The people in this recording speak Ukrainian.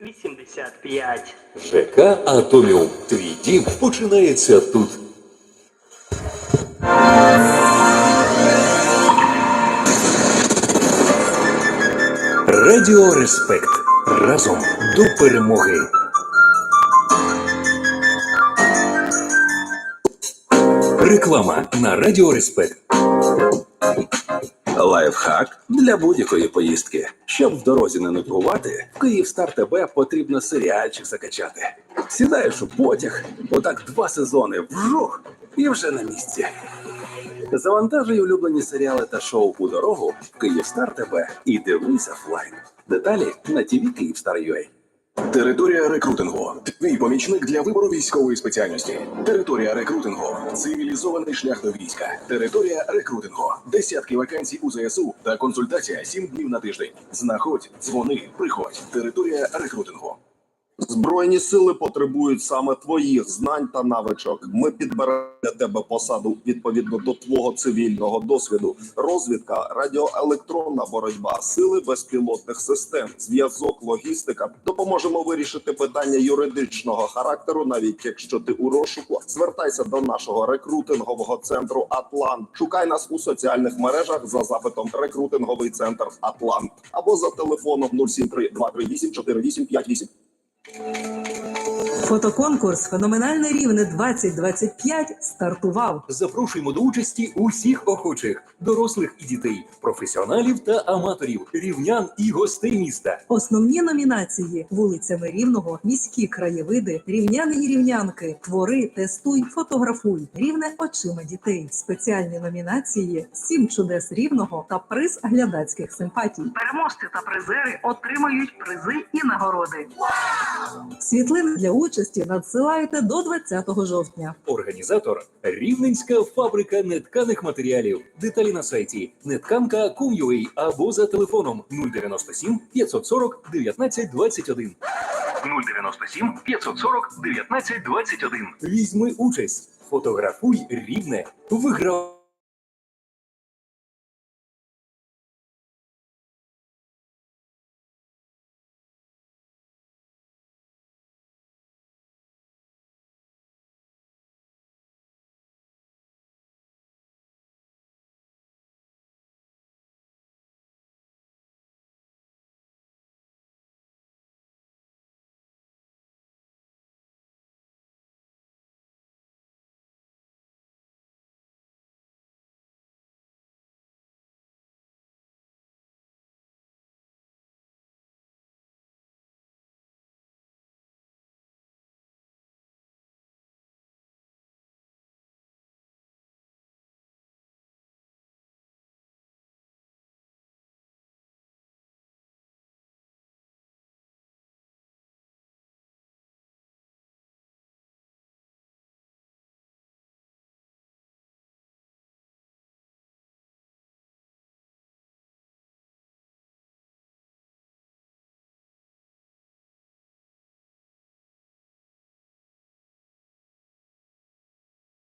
85. ЖК Атоміум. Твій дім починається тут. Радіо Респект. Разом до перемоги. Реклама на Радіо Респект. Лайфхак для будь-якої поїздки. Щоб в дорозі не нудьгувати, в Київстар ТБ потрібно серіальчик закачати. Сідаєш у потяг, отак два сезони вжух і вже на місці. Завантажуй улюблені серіали та шоу у дорогу в Київстар ТБ і дивись офлайн. Деталі на ТВ Київстар.ua. Територія рекрутингу. Твій помічник для вибору військової спеціальності. Територія рекрутингу. Цивілізований шлях до війська. Територія рекрутингу. Десятки вакансій у ЗСУ та консультація сім днів на тиждень. Знаходь, дзвони, приходь. Територія рекрутингу. Збройні сили потребують саме твоїх знань та навичок. Ми підберемо для тебе посаду відповідно до твого цивільного досвіду. Розвідка, радіоелектронна боротьба, сили безпілотних систем, зв'язок, логістика. Допоможемо вирішити питання юридичного характеру, навіть якщо ти у розшуку. Звертайся до нашого рекрутингового центру Атлант. Шукай нас у соціальних мережах за запитом рекрутинговий центр Атлант або за телефоном 073 238 4858. Música Фотоконкурс Феноменальне рівне 2025 стартував. Запрошуємо до участі усіх охочих, дорослих і дітей, професіоналів та аматорів, рівнян і гостей міста. Основні номінації вулицями Рівного, міські краєвиди, рівняни і рівнянки, твори, тестуй, фотографуй, рівне очима дітей. Спеціальні номінації Сім чудес рівного та приз глядацьких симпатій. Переможці та призери отримають призи і нагороди. Світлини для участі надсилайте до 20 жовтня. Організатор Рівненська фабрика нетканих матеріалів. Деталі на сайті netkanka.com.ua або за телефоном 097 540 19 21. 097 540 19 21. Візьми участь, фотографуй рівне, виграв.